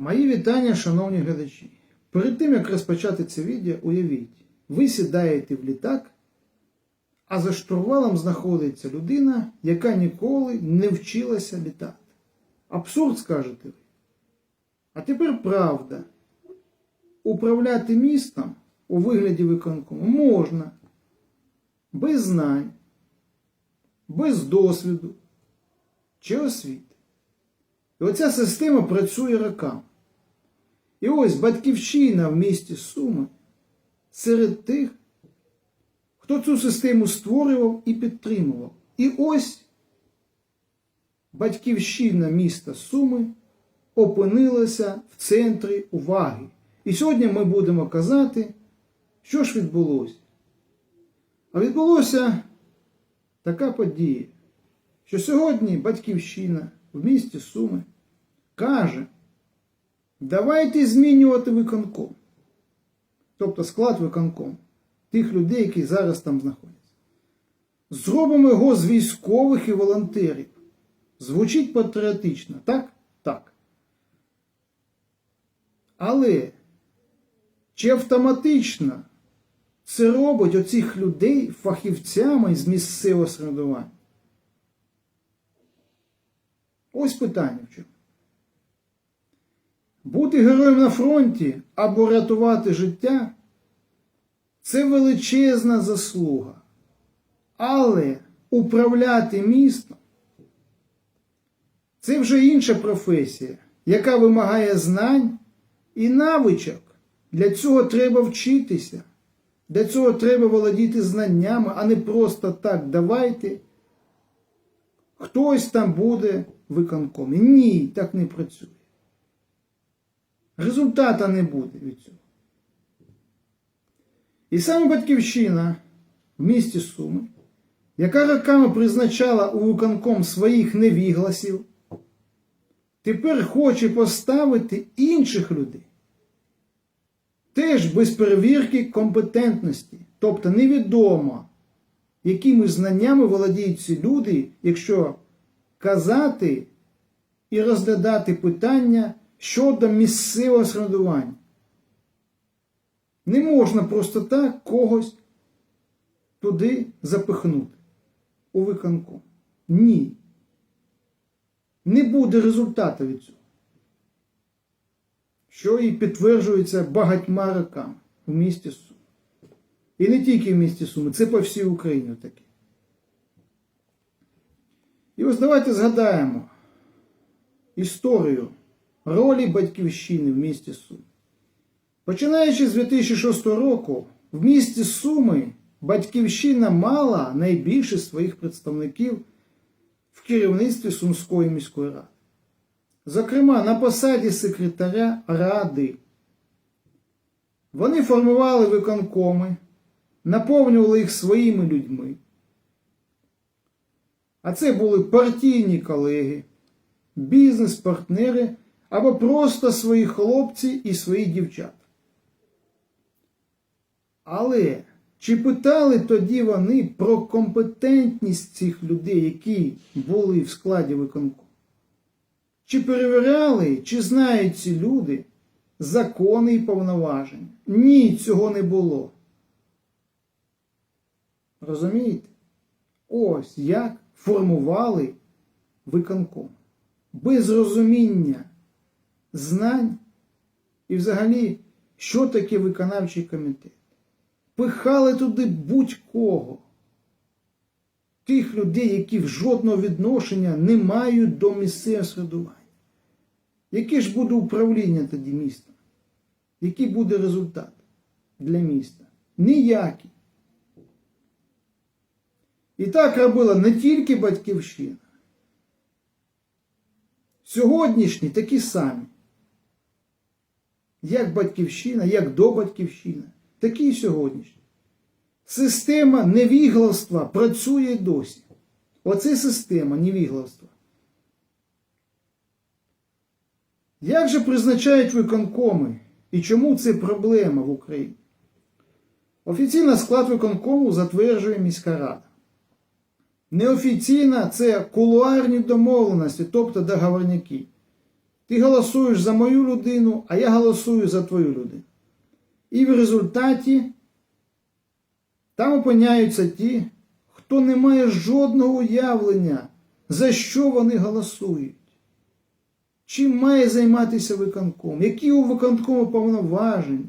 Мої вітання, шановні глядачі. Перед тим, як розпочати це відео, уявіть, ви сідаєте в літак, а за штурвалом знаходиться людина, яка ніколи не вчилася літати. Абсурд, скажете ви. А тепер правда. Управляти містом у вигляді виконкому можна без знань, без досвіду чи освіти. І оця система працює роками. І ось батьківщина в місті Суми серед тих, хто цю систему створював і підтримував. І ось батьківщина міста Суми опинилася в центрі уваги. І сьогодні ми будемо казати, що ж відбулося. А відбулося така подія, що сьогодні батьківщина в місті Суми каже, давайте змінювати виконком. Тобто склад виконком тих людей, які зараз там знаходяться. Зробимо його з військових і волонтерів. Звучить патріотично, так? Так. Але чи автоматично це робить оцих людей фахівцями з місцевого середування? Ось питання в чому. Бути героєм на фронті або рятувати життя це величезна заслуга. Але управляти містом це вже інша професія, яка вимагає знань і навичок. Для цього треба вчитися. Для цього треба володіти знаннями, а не просто так давайте. Хтось там буде виконкомі. Ні, так не працює. Результата не буде від цього. І саме батьківщина в місті Суми, яка роками призначала у виконком своїх невігласів, тепер хоче поставити інших людей. Теж без перевірки компетентності. Тобто невідомо, якими знаннями володіють ці люди, якщо казати і розглядати питання щодо місцевого самоврядування. Не можна просто так когось туди запихнути у виконку. Ні. Не буде результату від цього. Що і підтверджується багатьма роками в місті Суми. І не тільки в місті Суми, це по всій Україні таке. І ось давайте згадаємо історію ролі батьківщини в місті Суми. Починаючи з 2006 року, в місті Суми батьківщина мала найбільше своїх представників в керівництві Сумської міської ради. Зокрема, на посаді секретаря ради. Вони формували виконкоми, наповнювали їх своїми людьми. А це були партійні колеги, бізнес-партнери або просто свої хлопці і свої дівчата. Але чи питали тоді вони про компетентність цих людей, які були в складі виконку? Чи перевіряли, чи знають ці люди закони і повноваження? Ні, цього не було. Розумієте? Ось як формували виконком. Без розуміння знань і взагалі, що таке виконавчий комітет. Пихали туди будь-кого. Тих людей, які в жодного відношення не мають до місцевого середування. Яке ж буде управління тоді містом? Який буде результат для міста? Ніякий. І так робила не тільки батьківщина. Сьогоднішні такі самі. Як батьківщина, як до батьківщини, такі і сьогоднішні. Система невігластва працює досі. Оце система невігластва. Як же призначають виконкоми і чому це проблема в Україні? Офіційно склад виконкому затверджує міська рада. Неофіційно це кулуарні домовленості, тобто договорняки. Ти голосуєш за мою людину, а я голосую за твою людину. І в результаті там опиняються ті, хто не має жодного уявлення, за що вони голосують. Чим має займатися виконком? Які у виконкому повноваження?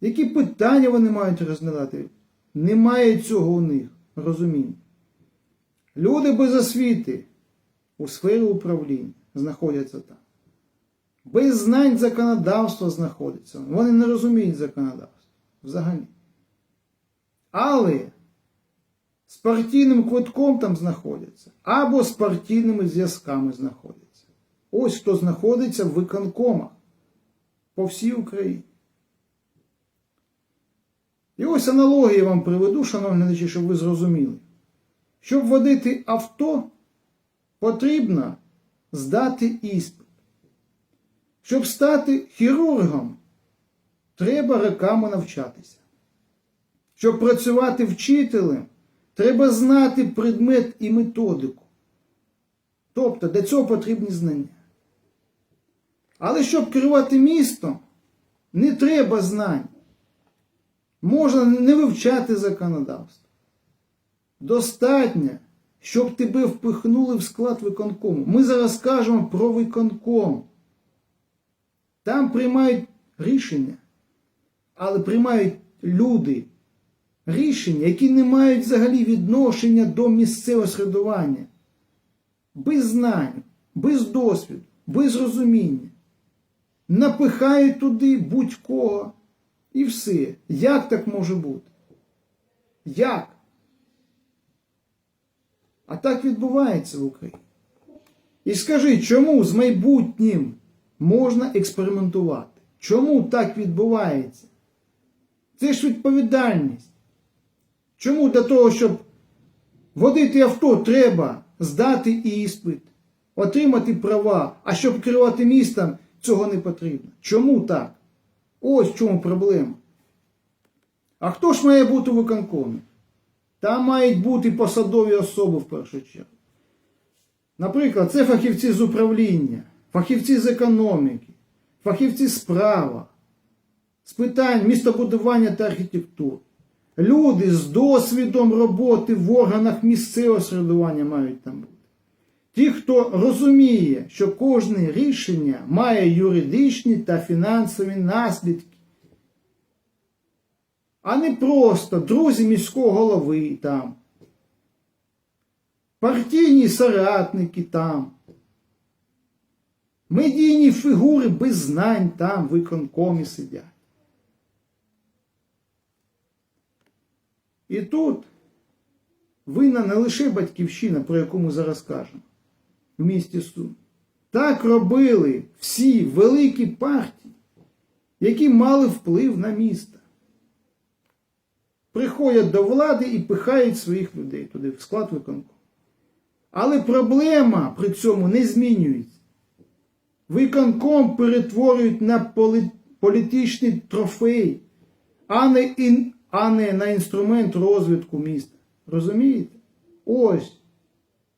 Які питання вони мають розглядати? Немає цього у них розуміння. Люди без освіти у сфері управління знаходяться там. Без знань законодавства знаходяться. Вони не розуміють законодавство взагалі. Але з партійним квитком там знаходяться, або з партійними зв'язками знаходяться. Ось хто знаходиться в виконкомах по всій Україні. І ось аналогії вам приведу, шановні глядачі, щоб ви зрозуміли. Щоб водити авто, потрібно здати іспит. Щоб стати хірургом, треба роками навчатися. Щоб працювати вчителем, треба знати предмет і методику. Тобто для цього потрібні знання. Але щоб керувати містом, не треба знань. Можна не вивчати законодавство. Достатньо, щоб тебе впихнули в склад виконкому. Ми зараз кажемо про виконком. Там приймають рішення, але приймають люди рішення, які не мають взагалі відношення до місцевого середування. Без знань, без досвіду, без розуміння. Напихають туди будь-кого. І все. Як так може бути? Як? А так відбувається в Україні. І скажи, чому з майбутнім можна експериментувати? Чому так відбувається? Це ж відповідальність. Чому для того, щоб водити авто, треба здати іспит, отримати права, а щоб керувати містом, цього не потрібно. Чому так? Ось в чому проблема. А хто ж має бути виконкомі? Там мають бути посадові особи в першу чергу. Наприклад, це фахівці з управління, фахівці з економіки, фахівці з права, з питань містобудування та архітектури. Люди з досвідом роботи в органах місцевого середування мають там бути. Ті, хто розуміє, що кожне рішення має юридичні та фінансові наслідки, а не просто друзі міського голови там, партійні соратники там, медійні фігури без знань там виконкомі сидять. І тут винна не лише батьківщина, про яку ми зараз кажемо в місті Сум. Так робили всі великі партії, які мали вплив на місто. Приходять до влади і пихають своїх людей туди, в склад виконку. Але проблема при цьому не змінюється. Виконком перетворюють на політичний трофей, а не, ін- а не на інструмент розвитку міста. Розумієте? Ось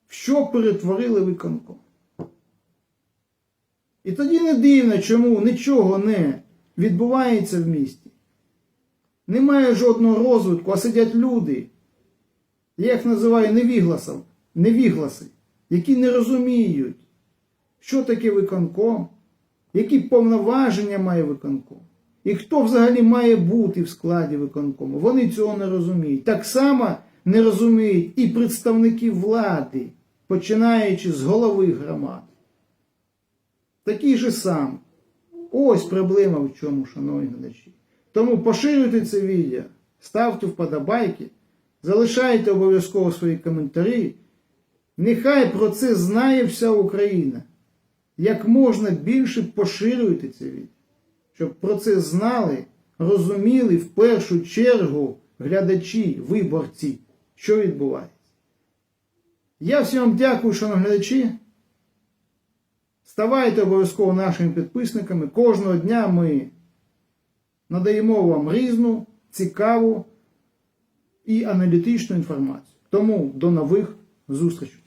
в що перетворили виконком. І тоді не дивно, чому нічого не відбувається в місті. Немає жодного розвитку, а сидять люди, я їх називаю невігласом, невігласи, які не розуміють, що таке виконком, які повноваження має виконком. І хто взагалі має бути в складі виконкому. Вони цього не розуміють. Так само не розуміють і представники влади, починаючи з голови громад. Такий же сам. Ось проблема в чому, шановні глядачі. Тому поширюйте це відео, ставте вподобайки, залишайте обов'язково свої коментарі. Нехай про це знає вся Україна. Як можна більше поширюйте це відео, щоб про це знали, розуміли в першу чергу глядачі, виборці, що відбувається. Я всім вам дякую, шановні глядачі. Ставайте обов'язково нашими підписниками. Кожного дня ми надаємо вам різну, цікаву і аналітичну інформацію. Тому до нових зустрічей.